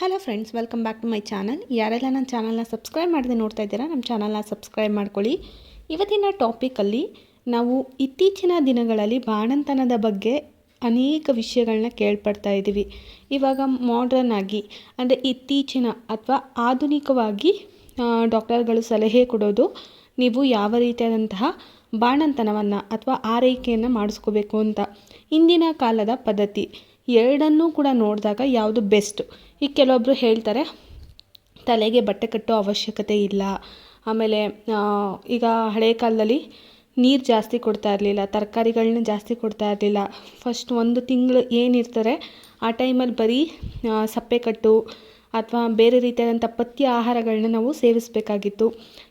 Hello friends welcome back to my channel ಯಾರೆಲ್ಲ ನನ್ನ ಚಾನಲ್ನ ಸಬ್ಸ್ಕ್ರೈಬ್ ಮಾಡದೆ ನೋಡ್ತಾ ಇದ್ದೀರಾ, ನಮ್ಮ ಚಾನಲ್ನ ಸಬ್ಸ್ಕ್ರೈಬ್ ಮಾಡ್ಕೊಳ್ಳಿ. ಇವತ್ತಿನ ಟಾಪಿಕಲ್ಲಿ ನಾವು ಇತ್ತೀಚಿನ ದಿನಗಳಲ್ಲಿ ಬಾಣಂತನದ ಬಗ್ಗೆ ಅನೇಕ ವಿಷಯಗಳನ್ನ ಕೇಳ್ಪಡ್ತಾ ಇದ್ದೀವಿ. ಇವಾಗ ಮಾಡ್ರನ್ ಆಗಿ, ಅಂದರೆ ಇತ್ತೀಚಿನ ಅಥವಾ ಆಧುನಿಕವಾಗಿ ಡಾಕ್ಟರ್ಗಳು ಸಲಹೆ ಕೊಡೋದು ನೀವು ಯಾವ ರೀತಿಯಾದಂತಹ ಬಾಣಂತನವನ್ನು ಅಥವಾ ಆರೈಕೆಯನ್ನು ಮಾಡಿಸ್ಕೋಬೇಕು ಅಂತ ಇಂದಿನ ಕಾಲದ ಪದ್ಧತಿ. ಎರಡನ್ನೂ ಕೂಡ ನೋಡಿದಾಗ ಯಾವುದು ಬೆಸ್ಟ್ ಈಗ ಕೆಲವೊಬ್ಬರು ಹೇಳ್ತಾರೆ, ತಲೆಗೆ ಬಟ್ಟೆ ಕಟ್ಟೋ ಅವಶ್ಯಕತೆ ಇಲ್ಲ. ಆಮೇಲೆ ಈಗ ಹಳೆ ಕಾಲದಲ್ಲಿ ನೀರು ಜಾಸ್ತಿ ಕೊಡ್ತಾ ಇರಲಿಲ್ಲ ತರಕಾರಿಗಳನ್ನ ಜಾಸ್ತಿ ಕೊಡ್ತಾ ಇರಲಿಲ್ಲ. ಫಸ್ಟ್ ಒಂದು ತಿಂಗಳು ಏನಿರ್ತಾರೆ ಆ ಟೈಮಲ್ಲಿ ಬರೀ ಸಪ್ಪೆ ಸಪ್ಪೆಕಟ್ಟು ಅಥವಾ ಬೇರೆ ರೀತಿಯಾದಂಥ ಪಥ್ಯ ಆಹಾರಗಳನ್ನ ನಾವು ಸೇವಿಸಬೇಕಾಗಿತ್ತು.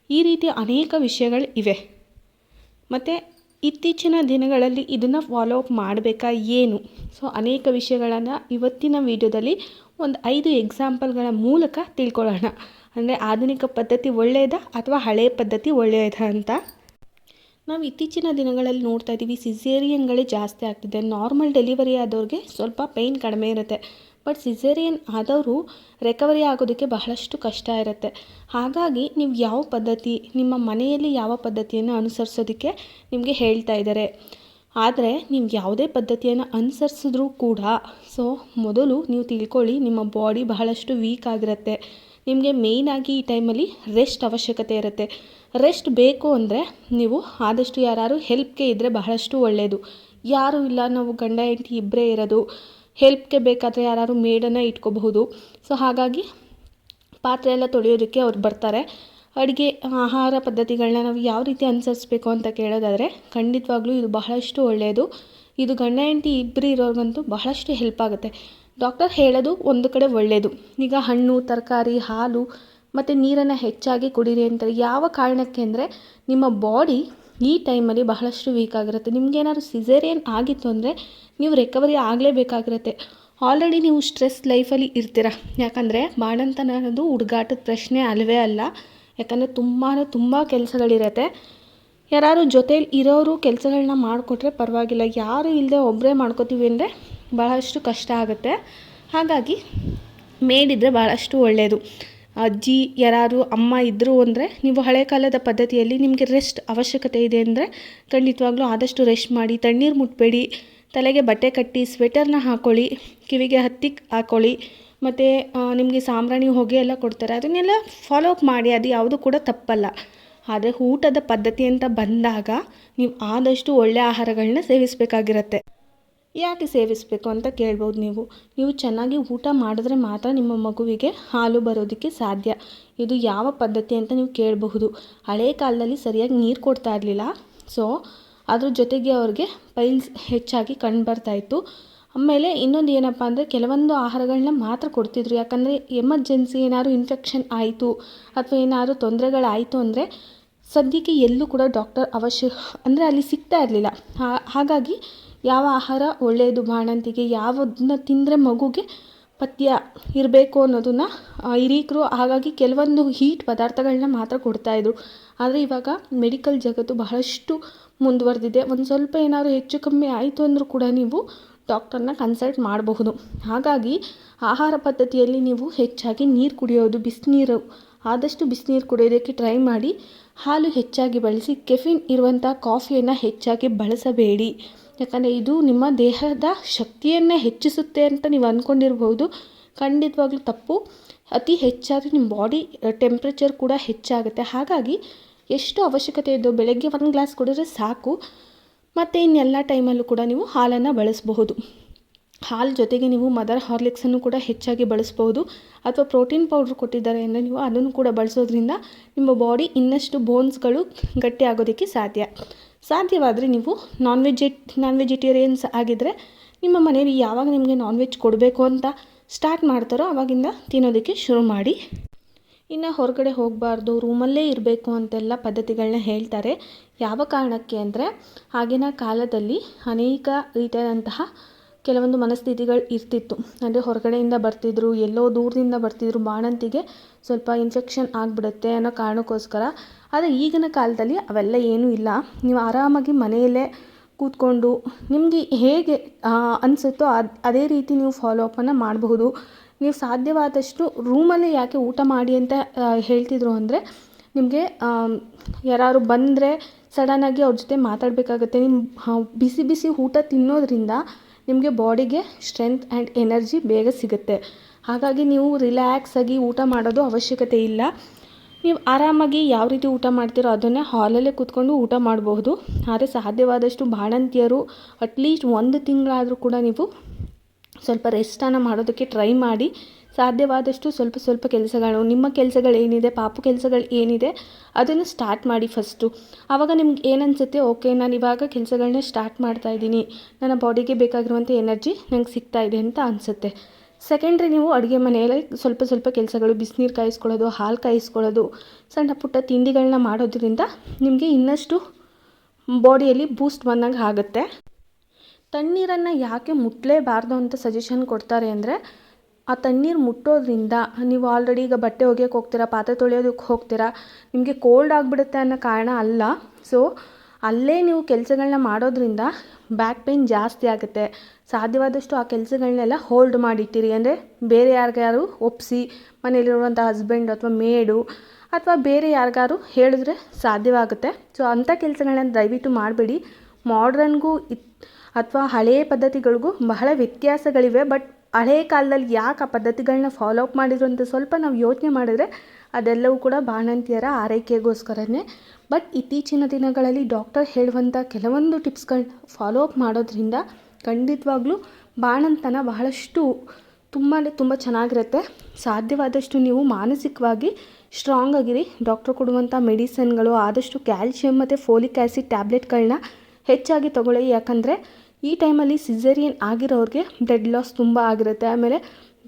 ಈ ರೀತಿ ಅನೇಕ ವಿಷಯಗಳು ಇವೆ. ಮತ್ತು ಇತ್ತೀಚಿನ ದಿನಗಳಲ್ಲಿ ಇದನ್ನು ಫಾಲೋ ಅಪ್ ಮಾಡಬೇಕಾ ಏನು? ಸೊ ಅನೇಕ ವಿಷಯಗಳನ್ನು ಇವತ್ತಿನ ವಿಡಿಯೋದಲ್ಲಿ ಒಂದು ಐದು ಎಕ್ಸಾಂಪಲ್ಗಳ ಮೂಲಕ ತಿಳ್ಕೊಳ್ಳೋಣ. ಅಂದರೆ ಆಧುನಿಕ ಪದ್ಧತಿ ಒಳ್ಳೆಯದಾ ಅಥವಾ ಹಳೆಯ ಪದ್ಧತಿ ಒಳ್ಳೆಯದಾ ಅಂತ? ನಾವು ಇತ್ತೀಚಿನ ದಿನಗಳಲ್ಲಿ ನೋಡ್ತಾ ಇದ್ದೀವಿ ಸಿಸೇರಿಯನ್ಗಳೇ ಜಾಸ್ತಿ ಆಗ್ತಿದೆ. ನಾರ್ಮಲ್ ಡೆಲಿವರಿ ಆದವ್ರಿಗೆ ಸ್ವಲ್ಪ ಪೇಯ್ನ್ ಕಡಿಮೆ ಇರುತ್ತೆ. ಬಟ್ ಸಿಸೇರಿಯನ್ ಆದವರು ರಿಕವರಿ ಆಗೋದಕ್ಕೆ ಬಹಳಷ್ಟು ಕಷ್ಟ ಇರುತ್ತೆ. ಹಾಗಾಗಿ ನೀವು ಯಾವ ಪದ್ಧತಿ, ನಿಮ್ಮ ಮನೆಯಲ್ಲಿ ಯಾವ ಪದ್ಧತಿಯನ್ನು ಅನುಸರಿಸೋದಕ್ಕೆ ನಿಮಗೆ ಹೇಳ್ತಾ ಇದ್ದಾರೆ ಆದರೆ ನೀವು ಯಾವುದೇ ಪದ್ಧತಿಯನ್ನು ಅನುಸರಿಸಿದ್ರೂ ಕೂಡ ಸೊ ಮೊದಲು ನೀವು ತಿಳ್ಕೊಳ್ಳಿ ನಿಮ್ಮ ಬಾಡಿ ಬಹಳಷ್ಟು ವೀಕ್ ಆಗಿರುತ್ತೆ. ನಿಮಗೆ ಮೇಯ್ನಾಗಿ ಈ ಟೈಮಲ್ಲಿ ರೆಸ್ಟ್ ಅವಶ್ಯಕತೆ ಇರುತ್ತೆ. ರೆಸ್ಟ್ ಬೇಕು ಅಂದರೆ ನೀವು ಆದಷ್ಟು ಯಾರು ಹೆಲ್ಪ್ಗೆ ಇದ್ದರೆ ಬಹಳಷ್ಟು ಒಳ್ಳೆಯದು ಯಾರೂ ಇಲ್ಲ, ನಾವು ಗಂಡ, ಹೆಂಡತಿ ಇಬ್ಬರೇ ಇರೋದು. ಹೆಲ್ಪ್ಗೆ ಬೇಕಾದರೆ ಯಾರಾದ್ರು ಮೇಡನ್ನು ಇಟ್ಕೋಬಹುದು. ಸೊ ಹಾಗಾಗಿ ಪಾತ್ರೆ ಎಲ್ಲ ತೊಳೆಯೋದಕ್ಕೆ ಅವ್ರು ಬರ್ತಾರೆ. ಅಡುಗೆ, ಆಹಾರ ಪದ್ಧತಿಗಳನ್ನ ನಾವು ಯಾವ ರೀತಿ ಅನುಸರಿಸ್ಬೇಕು ಅಂತ ಕೇಳೋದಾದರೆ, ಖಂಡಿತವಾಗ್ಲೂ ಇದು ಬಹಳಷ್ಟು ಒಳ್ಳೆಯದು. ಇದು ಗಂಡ, ಹೆಂಡತಿ ಇಬ್ಬರು ಇರೋರಿಗಂತೂ ಬಹಳಷ್ಟು ಹೆಲ್ಪ್ ಆಗುತ್ತೆ. ಡಾಕ್ಟರ್ ಹೇಳೋದು ಒಂದು ಕಡೆ ಒಳ್ಳೆಯದು. ಈಗ ಹಣ್ಣು, ತರಕಾರಿ, ಹಾಲು ಮತ್ತು ನೀರನ್ನು ಹೆಚ್ಚಾಗಿ ಕುಡೀರಿ ಅಂತಾರೆ ಯಾವ ಕಾರಣಕ್ಕೆ ಅಂದರೆ ನಿಮ್ಮ ಬಾಡಿ ಈ ಟೈಮಲ್ಲಿ ಬಹಳಷ್ಟು ವೀಕ್ ಆಗಿರುತ್ತೆ. ನಿಮಗೇನಾದ್ರು ಸಿಸೇರಿಯನ್ ಆಗಿತ್ತು ಅಂದರೆ ನೀವು ರಿಕವರಿ ಆಗಲೇಬೇಕಾಗಿರುತ್ತೆ. ಆಲ್ರೆಡಿ ನೀವು ಸ್ಟ್ರೆಸ್ ಲೈಫಲ್ಲಿ ಇರ್ತೀರ? ಯಾಕಂದರೆ ಬಾಣಂತನ ಅನ್ನೋದು ಹುಡುಗಾಟದ ಪ್ರಶ್ನೆ ಅಲ್ಲವೇ ಅಲ್ಲ. ಯಾಕಂದರೆ ತುಂಬಾ ತುಂಬ ಕೆಲಸಗಳಿರತ್ತೆ. ಯಾರು ಜೊತೇಲಿ ಇರೋರು ಕೆಲಸಗಳನ್ನ ಮಾಡಿಕೊಟ್ರೆ ಪರವಾಗಿಲ್ಲ. ಯಾರು ಇಲ್ಲದೆ ಒಬ್ಬರೇ ಮಾಡ್ಕೋತೀವಿ ಅಂದರೆ ಬಹಳಷ್ಟು ಕಷ್ಟ ಆಗುತ್ತೆ. ಹಾಗಾಗಿ ಮೇಡಿದ್ರೆ ಭಾಳಷ್ಟು ಒಳ್ಳೆಯದು ಅಜ್ಜಿ ಯಾರು ಅಮ್ಮ ಇದ್ದರು ಅಂದರೆ ನೀವು ಹಳೆ ಕಾಲದ ಪದ್ಧತಿಯಲ್ಲಿ ನಿಮಗೆ ರೆಸ್ಟ್ ಅವಶ್ಯಕತೆ ಇದೆ ಅಂದರೆ ಖಂಡಿತವಾಗ್ಲೂ ಆದಷ್ಟು ರೆಸ್ಟ್ ಮಾಡಿ, ತಣ್ಣೀರು ಮುಟ್ಟಬೇಡಿ ತಲೆಗೆ ಬಟ್ಟೆ ಕಟ್ಟಿ ಸ್ವೆಟರ್ನ ಹಾಕ್ಕೊಳ್ಳಿ ಕಿವಿಗೆ ಹತ್ತಿ ಹಾಕ್ಕೊಳ್ಳಿ ಮತ್ತು ನಿಮಗೆ ಸಾಂಬ್ರಾಣಿ ಹೊಗೆ ಎಲ್ಲ ಕೊಡ್ತಾರೆ. ಅದನ್ನೆಲ್ಲ ಫಾಲೋ ಅಪ್ ಮಾಡಿ, ಅದು ಯಾವುದು ಕೂಡ ತಪ್ಪಲ್ಲ. ಆದರೆ ಊಟದ ಪದ್ಧತಿ ಅಂತ ಬಂದಾಗ ನೀವು ಆದಷ್ಟು ಒಳ್ಳೆಯ ಆಹಾರಗಳನ್ನ ಸೇವಿಸಬೇಕಾಗಿರುತ್ತೆ. ಯಾಕೆ ಸೇವಿಸಬೇಕು ಅಂತ ಕೇಳ್ಬೋದು ನೀವು. ನೀವು ಚೆನ್ನಾಗಿ ಊಟ ಮಾಡಿದ್ರೆ ಮಾತ್ರ ನಿಮ್ಮ ಮಗುವಿಗೆ ಹಾಲು ಬರೋದಕ್ಕೆ ಸಾಧ್ಯ. ಇದು ಯಾವ ಪದ್ಧತಿ ಅಂತ ನೀವು ಕೇಳಬಹುದು. ಹಳೆ ಕಾಲದಲ್ಲಿ ಸರಿಯಾಗಿ ನೀರು ಕೊಡ್ತಾ ಇರಲಿಲ್ಲ. ಸೊ ಅದ್ರ ಜೊತೆಗೆ ಅವ್ರಿಗೆ ಪೈಲ್ಸ್ ಹೆಚ್ಚಾಗಿ ಕಂಡು ಬರ್ತಾಯಿತ್ತು ಆಮೇಲೆ ಇನ್ನೊಂದು ಏನಪ್ಪ ಅಂದರೆ ಕೆಲವೊಂದು ಆಹಾರಗಳನ್ನ ಮಾತ್ರ ಕೊಡ್ತಿದ್ರು. ಯಾಕಂದರೆ ಎಮರ್ಜೆನ್ಸಿ ಏನಾದ್ರು ಇನ್ಫೆಕ್ಷನ್ ಆಯಿತು ಅಥವಾ ಏನಾದ್ರು ತೊಂದರೆಗಳಾಯಿತು ಅಂದರೆ ಸದ್ಯಕ್ಕೆ ಎಲ್ಲೂ ಕೂಡ ಡಾಕ್ಟರ್ ಅವಶ್ಯ ಅಂದರೆ ಅಲ್ಲಿ ಸಿಗ್ತಾ ಇರಲಿಲ್ಲ. ಹಾಗಾಗಿ ಯಾವ ಆಹಾರ ಒಳ್ಳೆಯದು ಬಾಣಂತಿಗೆ, ಯಾವುದನ್ನ ತಿಂದರೆ ಮಗುಗೆ ಪಥ್ಯ ಇರಬೇಕು ಅನ್ನೋದನ್ನು ಹಿರೀಕರು ಹಾಗಾಗಿ ಕೆಲವೊಂದು ಹೀಟ್ ಪದಾರ್ಥಗಳನ್ನ ಮಾತ್ರ ಕೊಡ್ತಾಯಿದ್ರು ಆದರೆ ಇವಾಗ ಮೆಡಿಕಲ್ ಜಗತ್ತು ಬಹಳಷ್ಟು ಮುಂದುವರೆದಿದೆ. ಒಂದು ಸ್ವಲ್ಪ ಏನಾದರೂ ಹೆಚ್ಚು ಕಮ್ಮಿ ಆಯಿತು ಅಂದರೂ ಕೂಡ ನೀವು ಡಾಕ್ಟರ್ನ ಕನ್ಸಲ್ಟ್ ಮಾಡಬಹುದು. ಹಾಗಾಗಿ ಆಹಾರ ಪದ್ಧತಿಯಲ್ಲಿ ನೀವು ಹೆಚ್ಚಾಗಿ ನೀರು ಕುಡಿಯೋದು, ಬಿಸಿನೀರು, ಆದಷ್ಟು ಬಿಸಿನೀರು ಕುಡಿಯೋದಕ್ಕೆ ಟ್ರೈ ಮಾಡಿ. ಹಾಲು ಹೆಚ್ಚಾಗಿ ಬಳಸಿ, ಕೆಫಿನ್ ಇರುವಂಥ ಕಾಫಿಯನ್ನು ಹೆಚ್ಚಾಗಿ ಬಳಸಬೇಡಿ. ಯಾಕಂದರೆ ಇದು ನಿಮ್ಮ ದೇಹದ ಶಕ್ತಿಯನ್ನೇ ಹೆಚ್ಚಿಸುತ್ತೆ ಅಂತ ನೀವು ಅಂದ್ಕೊಂಡಿರ್ಬೋದು ಖಂಡಿತವಾಗ್ಲೂ ತಪ್ಪು. ಅತಿ ಹೆಚ್ಚಾದರೆ ನಿಮ್ಮ ಬಾಡಿ ಟೆಂಪ್ರೇಚರ್ ಕೂಡ ಹೆಚ್ಚಾಗುತ್ತೆ. ಹಾಗಾಗಿ ಎಷ್ಟು ಅವಶ್ಯಕತೆ ಇದ್ದೋ ಬೆಳಗ್ಗೆ ಒಂದು ಗ್ಲಾಸ್ ಕುಡಿದ್ರೆ ಸಾಕು. ಮತ್ತು ಇನ್ನೆಲ್ಲ ಟೈಮಲ್ಲೂ ಕೂಡ ನೀವು ಹಾಲನ್ನು ಬಳಸಬಹುದು. ಹಾಲು ಜೊತೆಗೆ ನೀವು ಮದರ್ ಹಾರ್ಲಿಕ್ಸನ್ನು ಕೂಡ ಹೆಚ್ಚಾಗಿ ಬಳಸ್ಬೋದು ಅಥವಾ ಪ್ರೋಟೀನ್ ಪೌಡ್ರ್ ಕೊಟ್ಟಿದ್ದಾರೆ ಅಂದರೆ ನೀವು ಅದನ್ನು ಕೂಡ ಬಳಸೋದ್ರಿಂದ ನಿಮ್ಮ ಬಾಡಿ ಇನ್ನಷ್ಟು ಬೋನ್ಸ್ಗಳು ಗಟ್ಟಿ ಆಗೋದಕ್ಕೆ ಸಾಧ್ಯ. ಸಾಧ್ಯವಾದರೆ ನೀವು ನಾನ್ ವೆಜೆಟ್ ನಾನ್ ವೆಜಿಟೇರಿಯನ್ಸ್ ಆಗಿದ್ದರೆ ನಿಮ್ಮ ಮನೇಲಿ ಯಾವಾಗ ನಿಮಗೆ ನಾನ್ ವೆಜ್ ಕೊಡಬೇಕು ಅಂತ ಸ್ಟಾರ್ಟ್ ಮಾಡ್ತಾರೋ ಆವಾಗಿಂದ ತಿನ್ನೋದಕ್ಕೆ ಶುರು ಮಾಡಿ. ಇನ್ನು ಹೊರಗಡೆ ಹೋಗಬಾರ್ದು ರೂಮಲ್ಲೇ ಇರಬೇಕು ಅಂತೆಲ್ಲ ಪದ್ಧತಿಗಳನ್ನ ಹೇಳ್ತಾರೆ. ಯಾವ ಕಾರಣಕ್ಕೆ ಅಂದರೆ ಆಗಿನ ಕಾಲದಲ್ಲಿ ಅನೇಕ ರೀತಿಯಾದಂತಹ ಕೆಲವೊಂದು ಮನಸ್ಥಿತಿಗಳು ಇರ್ತಿತ್ತು. ಅಂದರೆ ಹೊರಗಡೆಯಿಂದ ಬರ್ತಿದ್ರು, ಎಲ್ಲೋ ದೂರದಿಂದ ಬರ್ತಿದ್ರು, ಬಾಣಂತಿಗೆ ಸ್ವಲ್ಪ ಇನ್ಫೆಕ್ಷನ್ ಆಗಿಬಿಡುತ್ತೆ ಅನ್ನೋ ಕಾರಣಕ್ಕೋಸ್ಕರ ಆದರೆ ಈಗಿನ ಕಾಲದಲ್ಲಿ ಅವೆಲ್ಲ ಏನೂ ಇಲ್ಲ. ನೀವು ಆರಾಮಾಗಿ ಮನೆಯಲ್ಲೇ ಕೂತ್ಕೊಂಡು ನಿಮಗೆ ಹೇಗೆ ಅನಿಸುತ್ತೋ ಅದು, ಅದೇ ರೀತಿ ನೀವು ಫಾಲೋ ಅಪನ್ನು ಮಾಡಬಹುದು. ನೀವು ಸಾಧ್ಯವಾದಷ್ಟು ರೂಮಲ್ಲೇ ಯಾಕೆ ಊಟ ಮಾಡಿ ಅಂತ ಹೇಳ್ತಿದ್ರು ಅಂದರೆ ನಿಮಗೆ ಯಾರಾದ್ರು ಬಂದರೆ ಸಡನ್ನಾಗಿ ಅವ್ರ ಜೊತೆ ಮಾತಾಡಬೇಕಾಗತ್ತೆ. ನಿಮ್ಮ ಬಿಸಿ ಬಿಸಿ ಊಟ ತಿನ್ನೋದ್ರಿಂದ ನಿಮಗೆ ಬಾಡಿಗೆ ಸ್ಟ್ರೆಂತ್ ಆ್ಯಂಡ್ ಎನರ್ಜಿ ಬೇಗ ಸಿಗುತ್ತೆ. ಹಾಗಾಗಿ ನೀವು ರಿಲ್ಯಾಕ್ಸ್ ಆಗಿ ಊಟ ಮಾಡೋದು ಅವಶ್ಯಕತೆ ಇಲ್ಲ. ನೀವು ಆರಾಮಾಗಿ ಯಾವ ರೀತಿ ಊಟ ಮಾಡ್ತೀರೋ ಅದನ್ನೇ ಹಾಲಲ್ಲೇ ಕೂತ್ಕೊಂಡು ಊಟ ಮಾಡಬಹುದು. ಆದರೆ ಸಾಧ್ಯವಾದಷ್ಟು ಬಾಣಂತಿಯರು ಅಟ್ಲೀಸ್ಟ್ ಒಂದು ತಿಂಗಳಾದರೂ ಕೂಡ ನೀವು ಸ್ವಲ್ಪ ರೆಸ್ಟನ್ನು ಮಾಡೋದಕ್ಕೆ ಟ್ರೈ ಮಾಡಿ. ಸಾಧ್ಯವಾದಷ್ಟು ಸ್ವಲ್ಪ ಸ್ವಲ್ಪ ಕೆಲಸಗಳು, ನಿಮ್ಮ ಕೆಲಸಗಳು ಏನಿದೆ, ಪಾಪು ಕೆಲಸಗಳು ಏನಿದೆ, ಅದನ್ನು ಸ್ಟಾರ್ಟ್ ಮಾಡಿ ಫಸ್ಟು ಆವಾಗ ನಿಮ್ಗೆ ಏನನ್ಸುತ್ತೆ? ಓಕೆ ನಾನು ಇವಾಗ ಕೆಲಸಗಳನ್ನ ಸ್ಟಾರ್ಟ್ ಮಾಡ್ತಾ ಇದ್ದೀನಿ. ನನ್ನ ಬಾಡಿಗೆ ಬೇಕಾಗಿರುವಂಥ ಎನರ್ಜಿ ನಂಗೆ ಸಿಗ್ತಾ ಇದೆ ಅಂತ ಅನಿಸುತ್ತೆ. ಸೆಕೆಂಡ್ರಿ ನೀವು ಅಡುಗೆ ಮನೆಯಲ್ಲಿ ಸ್ವಲ್ಪ ಸ್ವಲ್ಪ ಕೆಲಸಗಳು, ಬಿಸಿನೀರು ಕಾಯಿಸ್ಕೊಳ್ಳೋದು, ಹಾಲು ಕಾಯಿಸ್ಕೊಳ್ಳೋದು, ಸಣ್ಣ ಪುಟ್ಟ ತಿಂಡಿಗಳನ್ನ ಮಾಡೋದ್ರಿಂದ ನಿಮಗೆ ಇನ್ನಷ್ಟು ಬಾಡಿಯಲ್ಲಿ ಬೂಸ್ಟ್ ಬಂದಂಗೆ ಆಗುತ್ತೆ. ತಣ್ಣೀರನ್ನು ಯಾಕೆ ಮುಟ್ಟಲೇಬಾರ್ದು ಅಂತ ಸಜೆಷನ್ ಕೊಡ್ತಾರೆ ಅಂದರೆ, ಆ ತಣ್ಣೀರು ಮುಟ್ಟೋದ್ರಿಂದ ನೀವು ಆಲ್ರೆಡಿ ಈಗ ಬಟ್ಟೆ ಒಗೆಯೋಕೆ ಹೋಗ್ತೀರಾ, ಪಾತ್ರೆ ತೊಳೆಯೋದಕ್ಕೆ ಹೋಗ್ತೀರಾ, ನಿಮಗೆ ಕೋಲ್ಡ್ ಆಗಿಬಿಡುತ್ತೆ ಅನ್ನೋ ಕಾರಣ ಅಲ್ಲ. ಸೊ ಅಲ್ಲೇ ನೀವು ಕೆಲಸಗಳನ್ನ ಮಾಡೋದ್ರಿಂದ ಬ್ಯಾಕ್ ಪೇಯ್ನ್ ಜಾಸ್ತಿ ಆಗುತ್ತೆ. ಸಾಧ್ಯವಾದಷ್ಟು ಆ ಕೆಲಸಗಳನ್ನೆಲ್ಲ ಹೋಲ್ಡ್ ಮಾಡಿಟ್ಟಿರಿ. ಅಂದರೆ ಬೇರೆ ಯಾರಿಗಾರು ಒಪ್ಪಿಸಿ ಮನೇಲಿರುವಂಥ ಹಸ್ಬೆಂಡ್ ಅಥವಾ ಮೇಡು ಅಥವಾ ಬೇರೆ ಯಾರಿಗಾರು ಹೇಳಿದ್ರೆ ಸಾಧ್ಯವಾಗುತ್ತೆ. ಸೊ ಅಂಥ ಕೆಲಸಗಳನ್ನ ದಯವಿಟ್ಟು ಮಾಡಬೇಡಿ. ಮಾಡ್ರನ್ಗೂ ಇತ್, ಅಥವಾ ಹಳೆಯ ಪದ್ಧತಿಗಳಿಗೂ ಬಹಳ ವ್ಯತ್ಯಾಸಗಳಿವೆ. ಬಟ್ ಹಳೆಯ ಕಾಲದಲ್ಲಿ ಯಾಕೆ ಆ ಪದ್ಧತಿಗಳನ್ನ ಫಾಲೋ ಅಪ್ ಮಾಡಿದ್ರು ಅಂತ ಸ್ವಲ್ಪ ನಾವು ಯೋಚನೆ ಮಾಡಿದ್ರೆ ಅದೆಲ್ಲವೂ ಕೂಡ ಬಾಣಂತಿಯರ ಆರೈಕೆಗೋಸ್ಕರನೇ. ಬಟ್ ಇತ್ತೀಚಿನ ದಿನಗಳಲ್ಲಿ ಡಾಕ್ಟರ್ ಹೇಳುವಂಥ ಕೆಲವೊಂದು ಟಿಪ್ಸ್ಗಳನ್ನ ಫಾಲೋ ಅಪ್ ಮಾಡೋದ್ರಿಂದ ಖಂಡಿತವಾಗ್ಲೂ ಬಾಣಂತನ ಬಹಳಷ್ಟು ತುಂಬಾ ತುಂಬ ಚೆನ್ನಾಗಿರುತ್ತೆ. ಸಾಧ್ಯವಾದಷ್ಟು ನೀವು ಮಾನಸಿಕವಾಗಿ ಸ್ಟ್ರಾಂಗ್ ಆಗಿರಿ. ಡಾಕ್ಟ್ರು ಕೊಡುವಂಥ ಮೆಡಿಸನ್ಗಳು, ಆದಷ್ಟು ಕ್ಯಾಲ್ಶಿಯಮ್ ಮತ್ತು ಫೋಲಿಕ್ ಆ್ಯಸಿಡ್ ಟ್ಯಾಬ್ಲೆಟ್ಗಳನ್ನ ಹೆಚ್ಚಾಗಿ ತಗೊಳ್ಳಿ. ಯಾಕಂದರೆ ಈ ಟೈಮಲ್ಲಿ ಸಿಸೇರಿಯನ್ ಆಗಿರೋರಿಗೆ ಬ್ಲಡ್ ಲಾಸ್ ತುಂಬ ಆಗಿರುತ್ತೆ. ಆಮೇಲೆ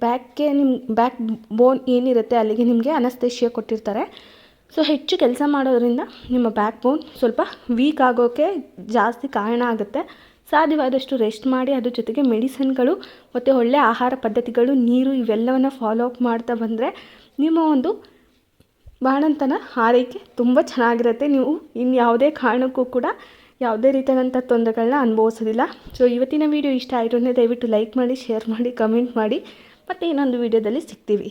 ಬ್ಯಾಕ್ಗೆ ನಿಮ್ಮ ಬ್ಯಾಕ್ ಬೋನ್ ಏನಿರುತ್ತೆ ಅಲ್ಲಿಗೆ ನಿಮಗೆ ಅನಸ್ತೇಶಿಯ ಕೊಟ್ಟಿರ್ತಾರೆ. ಸೊ ಹೆಚ್ಚು ಕೆಲಸ ಮಾಡೋದ್ರಿಂದ ನಿಮ್ಮ ಬ್ಯಾಕ್ ಬೋನ್ ಸ್ವಲ್ಪ ವೀಕ್ ಆಗೋಕ್ಕೆ ಜಾಸ್ತಿ ಕಾರಣ ಆಗುತ್ತೆ. ಸಾಧ್ಯವಾದಷ್ಟು ರೆಸ್ಟ್ ಮಾಡಿ ಅದ್ರ ಜೊತೆಗೆ ಮೆಡಿಸನ್ಗಳು ಮತ್ತು ಒಳ್ಳೆಯ ಆಹಾರ ಪದ್ಧತಿಗಳು, ನೀರು ಇವೆಲ್ಲವನ್ನು ಫಾಲೋ ಅಪ್ ಮಾಡ್ತಾ ಬಂದರೆ ನಿಮ್ಮ ಒಂದು ಬಾಣಂತನ ಆರೈಕೆ ತುಂಬ ಚೆನ್ನಾಗಿರುತ್ತೆ. ನೀವು ಇನ್ನು ಯಾವುದೇ ಕಾರಣಕ್ಕೂ ಕೂಡ ಯಾವುದೇ ರೀತಿಯಾದಂಥ ತೊಂದರೆಗಳನ್ನ ಅನುಭವಿಸೋದಿಲ್ಲ. ಸೊ ಇವತ್ತಿನ ವೀಡಿಯೋ ಇಷ್ಟ ಆಯಿತು ಅಂದರೆ ದಯವಿಟ್ಟು ಲೈಕ್ ಮಾಡಿ ಶೇರ್ ಮಾಡಿ ಕಮೆಂಟ್ ಮಾಡಿ. ಮತ್ತು ಇನ್ನೊಂದು ವೀಡಿಯೋದಲ್ಲಿ ಸಿಗ್ತೀವಿ.